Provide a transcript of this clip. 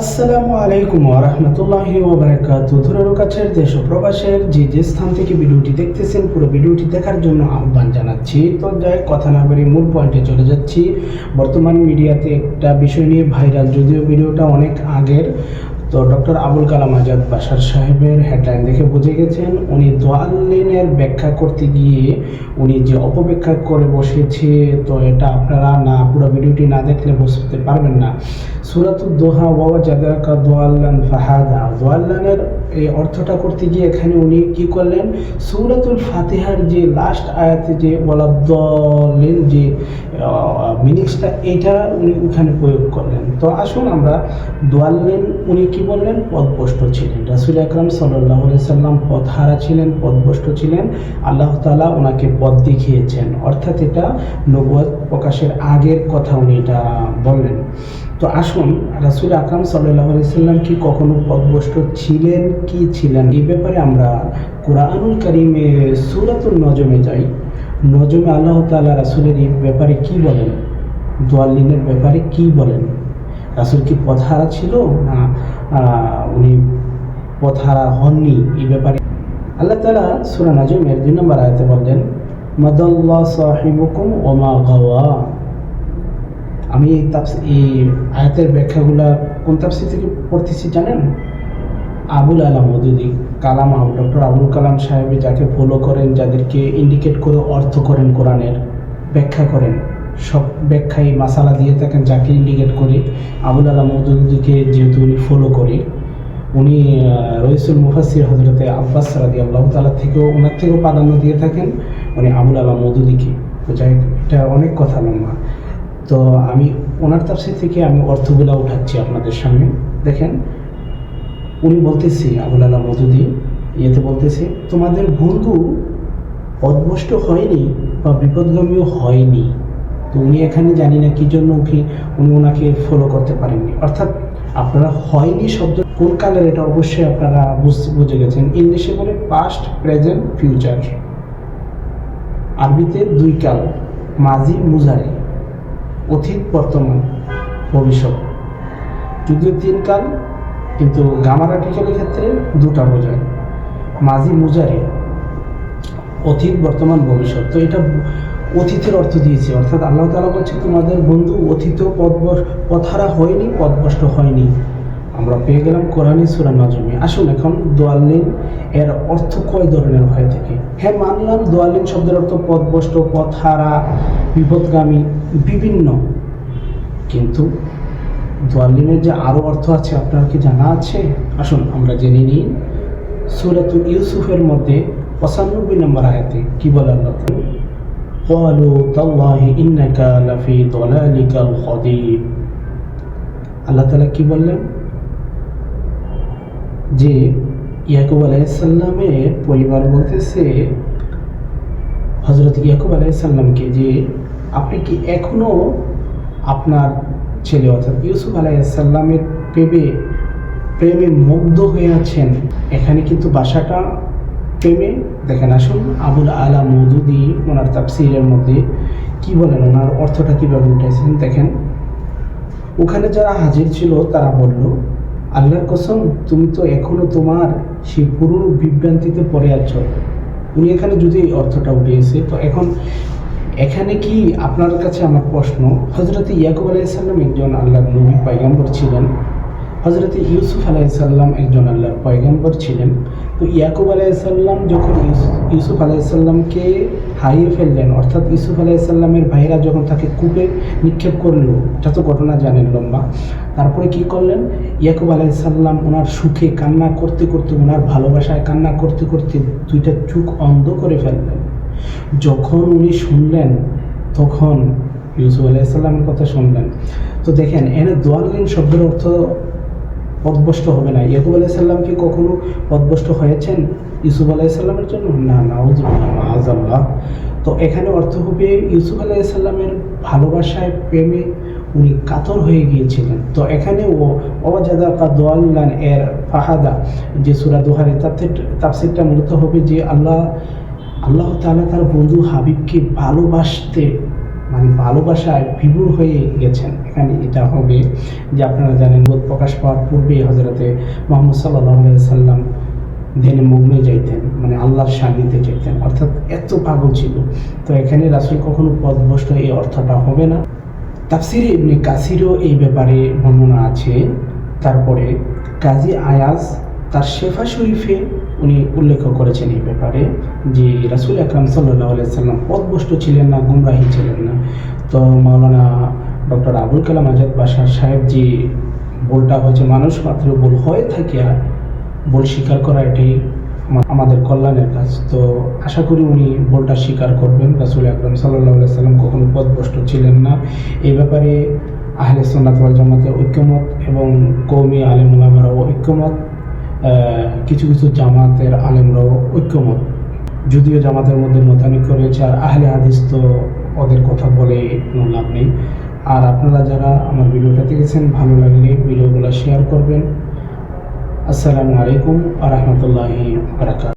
আসসালামু আলাইকুম ওরহমতুল্লাহি ওবরাকাতু দূরের ও কাছের দেশ ও প্রবাসের যে যে স্থান থেকে ভিডিওটি দেখতেছেন, পুরো ভিডিওটি দেখার জন্য আহ্বান জানাচ্ছি। তো যাই, কথা না বলে মূল পয়েন্টে চলে যাচ্ছি। বর্তমান মিডিয়াতে একটা বিষয় নিয়ে ভাইরাল, যদিও ভিডিওটা অনেক আগের। তো ডক্টর আবুল কালাম আজাদ বাসার সাহেবের হেডলাইন দেখে বুঝে গেছেন, উনি দোয়াল্লিনের ব্যাখ্যা করতে গিয়ে উনি যে অপব্যাখ্যা করে বসেছে, তো এটা আপনারা না, পুরো ভিডিওটি না দেখলে বুঝতে পারবেন না। সুরাত দোহা ওয়া জাদাকা দোয়াল্লান ফাহাদা। দোয়াল্লানের এই অর্থটা করতে গিয়ে এখানে উনি কি করলেন? সুরাতুল ফাতিহার যে লাস্ট আয়াতে যে বলা দলেন যে মিনিংসটা এটা উনি ওখানে প্রয়োগ করলেন তো আসুন আমরা দোয়াল্লেন উনি কি বললেন পদভষ্ট ছিলেন রাসুল আকরাম সাল্লাহ সাল্লাম পথহারা ছিলেন পদভষ্ট ছিলেন আল্লাহ তালা ওনাকে পথ দেখিয়েছেন অর্থাৎ এটা নবুয়াদ প্রকাশের আগের কথা উনি এটা বললেন তো আসুন, রাসুল আকরাম সাল্লাহ সাল্লাম কি কখনো পদভষ্ট ছিলেন, কি ছিলেন? এই ব্যাপারে আমরা কোরআনুল করিমে সুরাতুল নজমে যাই। নজমে আল্লাহ তালা রাসুলের এই ব্যাপারে কি বলেন? দোয়াল্লিনের ব্যাপারে কি বলেন? রাসুল কি পথহারা ছিল না উনি পথহারা হননি এই ব্যাপারে? আল্লাহ তালা সুরা নাজমের দুই নম্বর আয়তে বললেন মদল্লা সাহিবুকুম ওমা গাওয়া। আমি এই আয়াতের ব্যাখ্যাগুলা কোন তাপসি থেকে পড়তেছি জানেন? আবুল আলাম মদুদি, কালাম ডক্টর আবুল কালাম সাহেব যাকে ফলো করেন, যাদেরকে ইন্ডিকেট করে, অর্থ করেন কোরআনের, ব্যাখ্যা করেন। সব ব্যাখ্যায় মাসালা দিয়ে থাকেন, যাকে ইন্ডিকেট করে। আবুল আলাম মদুদিকে যেহেতু উনি ফলো করে, উনি রইসুল মুফাসির হজরতে আব্বাস রাদি আল্লাহ তালা থেকেও ওনার থেকেও প্রাধান্য দিয়ে থাকেন উনি আবুল আলাম মদুদিকে। যাই এটা অনেক কথা লম্বা। তো আমি ওনার তাফসির থেকে আমি অর্থগুলা উঠাচ্ছি আপনাদের সামনে। দেখেন, উনি বলতেছি, আবুল আলা মধুদি ইয়েতে বলতেছে, তোমাদের বন্ধু পদভষ্ট হয়নি বা বিপদগামীও হয়নি। তো উনি এখানে জানি না কি জন্য কি উনি ওনাকে ফলো করতে পারেননি। অর্থাৎ আপনারা হয়নি শব্দ, কোন কালের এটা অবশ্যই আপনারা বুঝতে বুঝে গেছেন। ইংলিশে বলে পাস্ট প্রেজেন্ট ফিউচার আরবিতে দুই কাল, মাজি, মুজারে। অতীত বর্তমান ভবিষ্যৎ। যদিও তিন কাল, কিন্তু গামার আর্টিকেলের ক্ষেত্রে দুটা বোঝায়। মাঝি মুজারে অতীত বর্তমান ভবিষ্যৎ। তো এটা অতীতের অর্থ দিয়েছে। অর্থাৎ আল্লাহ তালা বলছে, তোমাদের বন্ধু অতীত পথ পথারা হয়নি, পথভ্রষ্ট হয়নি। আমরা পেয়ে গেলাম কোরআনে সুরা নজমে আসুন এখন দোয়াল্লিন এর অর্থ কয় ধরনের হয়ে থাকে হ্যাঁ মানলাম দোয়াল্লিন শব্দের অর্থ পথভষ্ট পথহারা বিপদগামী বিভিন্ন কিন্তু দোয়াল্লিনের যে আরও অর্থ আছে আপনার কি জানা আছে আসুন আমরা জেনে নিই সুরাতুল ইউসুফের মধ্যে পঁচানব্বই নম্বর আয়াতে কি বলে আল্লাহ قالوا تالله إنك لفي ضلالك القديم আল্লাহ তালা কি বললেন যে ইয়াকুব আলাইসাল্লামের পরিবার বলতেছে হজরত ইয়াকুব আলাইসাল্লামকে যে আপনি কি এখনও আপনার ছেলে অর্থাৎ ইউসুফ আলাইসাল্লামের প্রেমে প্রেমে মুগ্ধ হয়ে আছেন? এখানে কিন্তু বাসাটা প্রেমে। দেখেন, আসুন, আবুল আলা মৌদুদি, ওনার তাফসিরের মধ্যে কি বলেন, ওনার অর্থটা কীভাবে উঠেছেন দেখেন, ওখানে যারা হাজির ছিল, তারা বলল আল্লাহর কসম, তুমি তো এখনও তোমার সেই পুরনো বিভ্রান্তিতে পড়ে আছো। উনি এখানে যদি এই অর্থটা উঠিয়েছে, তো এখন এখানে কি আপনার কাছে আমার প্রশ্ন হজরত ইয়াকুব আলাইসাল্লাম একজন আল্লাহর নবী, পয়গম্বর ছিলেন? হজরত ইউসুফ আলাইসাল্লাম একজন আল্লাহর পয়গম্বর ছিলেন? তো ইয়াকুব আলাইসাল্লাম যখন ইউসুফ আলাইসাল্লামকে হারিয়ে ফেললেন, অর্থাৎ ইউসুফ আলাইসাল্লামের ভাইরা যখন তাকে কূপে নিক্ষেপ করল, এটা তো ঘটনা জানেন লম্বা, তারপরে কি করলেন? ইয়াকুব আলাইসাল্লাম ওনার সুখে কান্না করতে করতে, ওনার ভালোবাসায় কান্না করতে করতে দুইটা চোখ অন্ধ করে ফেললেন। যখন উনি শুনলেন, তখন ইউসুফ আলাইসাল্লামের কথা শুনলেন। তো দেখেন, এনে দোয়াল্লিন শব্দের অর্থ পদভষ্ট হবে না। ইয়াকুব আলাইসাল্লাম কি কখনো পদভষ্ট হয়েছেন? ইউসুফ আলাইসাল্লামের জন্য? না নাউজুল্লাহ তো এখানে অর্থ হবে ইউসুফ আলাইসাল্লামের ভালোবাসায় প্রেমে উনি কাতর হয়ে গিয়েছিলেন। তো এখানে ও অজাদা দোয়াল্লান এর ফাহাদা, যে সুরা দোহারে তাফসিরটা মূলত হবে যে আল্লাহ আল্লাহ তাআলা তার বন্ধু হাবিবকে ভালোবাসতে মানে ভালোবাসায় বিভোর হয়ে গেছেন। এখানে এটা হবে যে আপনারা জানেন, বোধ প্রকাশ পাওয়ার পূর্বেই হজরতে মোহাম্মদ সাল্লাহ সাল্লাম ধ্যানে মগ্ন যাইতেন মানে আল্লাহর সান্নিধ্যে যাইতেন। অর্থাৎ এত পাগল ছিল। তো এখানে রাসুল কখনো পদভষ্ট এই অর্থটা হবে না। তাফসিরে ইবনে কাসিরও এই ব্যাপারে বর্ণনা আছে। তারপরে কাজী আয়াজ তার শেফা শরীফে উনি উল্লেখ করেছেন এই ব্যাপারে যে রাসুল আকরাম সাল্লাহ সাল্লাম পদভষ্ট ছিলেন না, গুমরাহি ছিলেন না। তো মাওলানা ডক্টর আবুল কালাম আজাদ বাসার সাহেব যে ভুলটা হচ্ছে মানুষ মাত্র ভুল হয়ে থাকে ভুল স্বীকার করা এটি আমাদের কল্যাণের কাজ। তো আশা করি উনি ভুলটা স্বীকার করবেন। রাসুল আকরম সাল্লাহ সাল্লাম কখনো পদভষ্ট ছিলেন না। এই ব্যাপারে আহলে সন্ন্যাত জামাতের ঐক্যমত এবং কৌমি আলেমুলামারাও ঐক্যমত। কিছু কিছু জামাতের আলেমরাও ঐক্যমত। যদিও জামাতের মধ্যে মতানৈক্য রয়েছে, আর আহলে হাদিস তো ওদের কথা বলে কোনো লাভ নেই। আর আপনারা যারা আমার ভিডিওটা দেখেছেন, ভালো লাগলে ভিডিওগুলো শেয়ার করবেন। আসসালামু আলাইকুম আ রহমতুল্লাহি বারাকাত